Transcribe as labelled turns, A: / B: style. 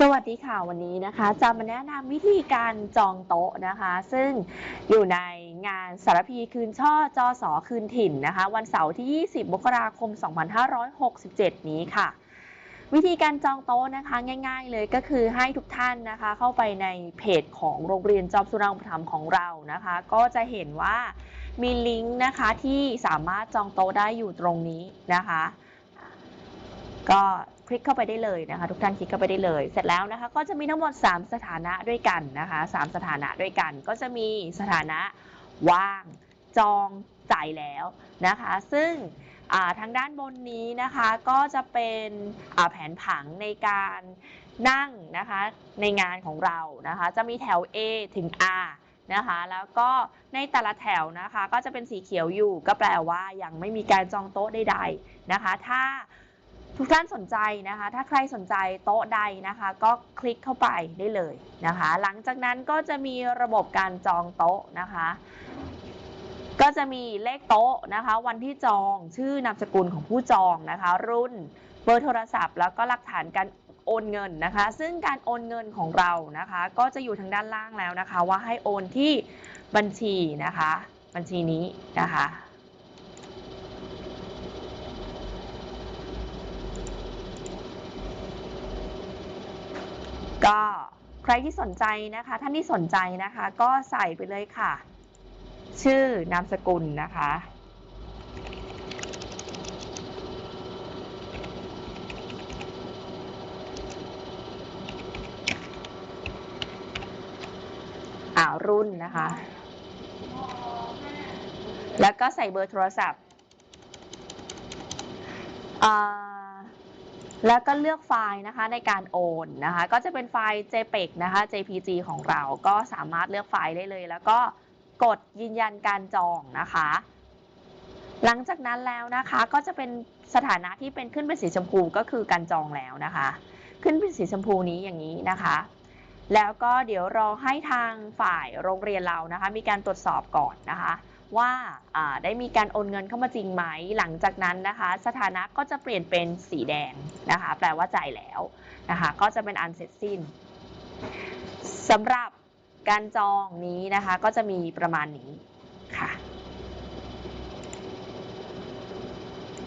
A: สวัสดีค่ะวันนี้นะคะจะมาแนะนำวิธีการจองโต๊ะนะคะ ซึ่งอยู่ในงานสารพีคืนช่อจอสอคืนถิ่นนะคะ วันเสาร์ที่ 20 มกราคม 2567 นี้ค่ะ วิธีการจองโต๊ะนะคะง่าย ๆ เลยก็คือให้ทุกท่านนะคะ เข้าไปในเพจของโรงเรียนจอมสุรางประถมของเรานะคะ ก็จะเห็นว่ามีลิงก์นะคะที่สามารถจองโต๊ะได้อยู่ตรงนี้นะคะ ก็ คลิกเข้าไปได้เลยนะคะ ทุกท่านคลิกเข้าไปได้เลย เสร็จแล้วนะคะ ก็จะมีทั้งหมด 3 สถานะด้วยกันนะคะ3สถานะด้วยกัน ก็จะมีสถานะว่างจองจ่ายแล้วนะคะ ซึ่งทางด้านบนนี้นะคะก็จะเป็นแผนผังในการนั่งนะคะในงานของเรานะคะ จะมีแถว A ถึง R นะคะแล้วก็ในแต่ละแถวนะคะ ก็จะเป็นสีเขียวอยู่ ก็แปลว่ายังไม่มีการจองโต๊ะใดๆนะคะ ถ้า ทุกท่านสนใจนะคะ ถ้าใครสนใจโต๊ะใดนะคะ ก็คลิกเข้าไปได้เลยนะคะ หลังจากนั้นก็จะมีระบบการจองโต๊ะนะคะ ก็จะมีเลขโต๊ะนะคะ วันที่จองชื่อนามสกุลของผู้จองนะคะ รุ่นเบอร์โทรศัพท์ แล้วก็หลักฐานการโอนเงินนะคะ ซึ่งการโอนเงินของเรานะคะ ก็จะอยู่ทางด้านล่างแล้วนะคะ ว่าให้โอนที่บัญชีนะคะ บัญชีนี้นะคะ ก็ใครที่สนใจนะคะ ท่านที่สนใจนะคะ ก็ใส่ไปเลยค่ะ ชื่อนามสกุลนะคะ อ่ารุ่นนะคะ แล้วก็ใส่เบอร์โทรศัพท์อ่า แล้วก็เลือกไฟล์นะคะในการโอนนะคะ ก็จะเป็นไฟล์ JPEG นะคะ JPG ของเราก็สามารถเลือกไฟล์ได้เลย แล้วก็กดยืนยันการจองนะคะ หลังจากนั้นแล้วนะคะก็จะเป็นสถานะที่เป็นขึ้นเป็นสีชมพูก็คือการจองแล้วนะคะ ขึ้นเป็นสีชมพูนี้อย่างนี้นะคะ แล้วก็เดี๋ยวรอให้ทางฝ่ายโรงเรียนเรานะคะ มีการตรวจสอบก่อนนะคะ ว่าได้มีการโอนเงินเข้ามาจริงไหม หลังจากนั้นนะคะ สถานะก็จะเปลี่ยนเป็นสีแดงนะคะ แปลว่าจ่ายแล้วนะคะ ก็จะเป็นอันเสร็จสิ้นสำหรับการจองนี้นะคะ ก็จะมีประมาณนี้ค่ะ